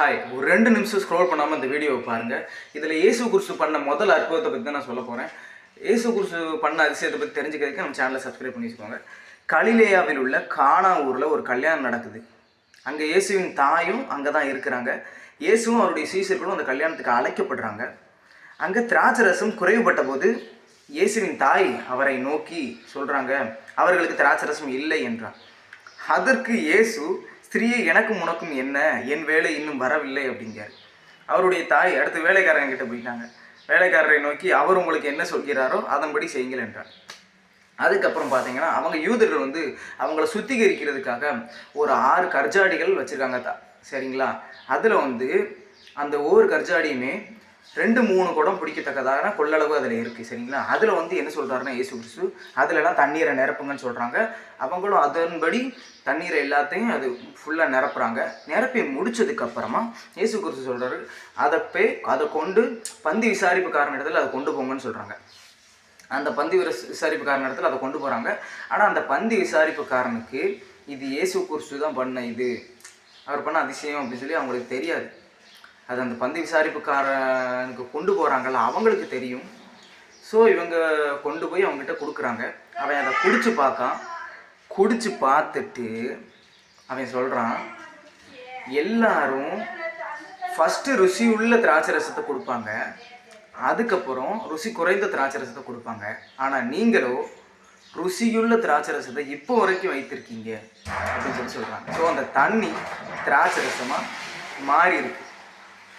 Hi ஒரு ரெண்டு நிமிஷம் ஸ்க்ரோல் பண்ணாமல் இந்த வீடியோவை பாருங்கள் இதில் இயேசு குருசு பண்ண முதல் அற்புதத்தை பற்றி தான் நான் சொல்ல போகிறேன் இயேசு குருசு பண்ண அதிசயத்தை பற்றி தெரிஞ்சுக்கிறதுக்கு நம்ம சேனலை சப்ஸ்கிரைப் பண்ணி வச்சுக்கோங்க கலிலேயாவில் உள்ள கானா ஊரில் ஒரு கல்யாணம் நடக்குது. அங்கே இயேசுவின் தாயும் அங்கே தான் இருக்கிறாங்க. இயேசுவும் அவருடைய சீசர்களும் அந்த கல்யாணத்துக்கு அழைக்கப்படுறாங்க. அங்கே திராட்சரசம் குறைவுபட்ட போது இயேசுவின் தாய் அவரை நோக்கி சொல்கிறாங்க அவர்களுக்கு திராட்சரசம் இல்லை என்றார் அதற்கு இயேசு ஸ்திரீயை எனக்கும் உனக்கும் என்ன? என் வேலை இன்னும் வரவில்லை அப்படிங்கிறார். அவருடைய தாய் அடுத்து வேலைக்காரங்க கிட்ட போயிட்டாங்க. வேலைக்காரரை நோக்கி அவர் உங்களுக்கு என்ன சொல்கிறாரோ அதன்படி செய்யுங்கள் என்றார். அதுக்கப்புறம் பார்த்தீங்கன்னா அவங்க யூதர்கள் வந்து அவங்கள சுத்திகரிக்கிறதுக்காக ஒரு ஆறு கர்ஜாடிகள் வச்சுருக்காங்க தா சரிங்களா? அதில் வந்து அந்த ஒவ்வொரு கர்ஜாடியுமே ரெண்டு மூணு குடம் பிடிக்கத்தக்கதான கொள்ளளவு அதில் இருக்குது சரிங்களா? அதில் வந்து என்ன சொல்கிறாருன்னா ஏசு கிறிஸ்து அதுலலாம் தண்ணீரை நிரப்புங்கன்னு சொல்கிறாங்க அவங்களும் அதன்படி தண்ணீரை எல்லாத்தையும் அது ஃபுல்லாக நிரப்புறாங்க. நிரப்பி முடிச்சதுக்கப்புறமா இயேசு கிறிஸ்து சொல்கிறாரு அதை போய் அதை கொண்டு பந்தி விசாரிப்புக்காரன் இடத்துல அதை கொண்டு போங்கன்னு சொல்கிறாங்க அந்த பந்தி விசாரிப்பு விசாரிப்புக்காரன் இடத்துல அதை கொண்டு போகிறாங்க ஆனால் அந்த பந்தி விசாரிப்புக்காரனுக்கு இது இயேசு கிறிஸ்து தான் பண்ண இது. அவர் பண்ண அதிசயம் அப்படின்னு சொல்லி அவங்களுக்கு தெரியாது. அது அந்த பந்து விசாரிப்புக்காரனுக்கு கொண்டு போகிறாங்கல்ல அவங்களுக்கு தெரியும். ஸோ இவங்க கொண்டு போய் அவங்ககிட்ட கொடுக்குறாங்க. அவன் அதை குடிச்சு பார்க்கான். குடிச்சு பார்த்துட்டு அவன் சொல்கிறான் எல்லாரும் ஃபஸ்ட்டு ருசி உள்ள திராட்சை ரசத்தை கொடுப்பாங்க. அதுக்கப்புறம் ருசி குறைந்த திராட்சை ரசத்தை கொடுப்பாங்க. ஆனால் நீங்களோ ருசியுள்ள திராட்சை ரசத்தை இப்போ வரைக்கும் வைத்திருக்கீங்க அப்படின்னு சொல்லி சொல்கிறாங்க ஸோ அந்த தண்ணி திராட்சை ரசமாக மாறி இருக்கு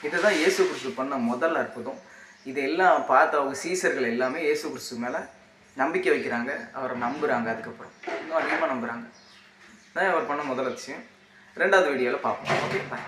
இதுதான் இயேசு கிறிஸ்து பண்ண முதல் அற்புதம். இதெல்லாம் பார்த்த அவங்க சீசர்கள் எல்லாமே இயேசு கிறிஸ்து மேலே நம்பிக்கை வைக்கிறாங்க. அவரை நம்புகிறாங்க அதுக்கப்புறம். இன்னும் அதிகமாக நம்புகிறாங்க தான் அவர் பண்ண முதல் விஷயம் ரெண்டாவது வீடியோவில் பார்ப்போம். Okay bye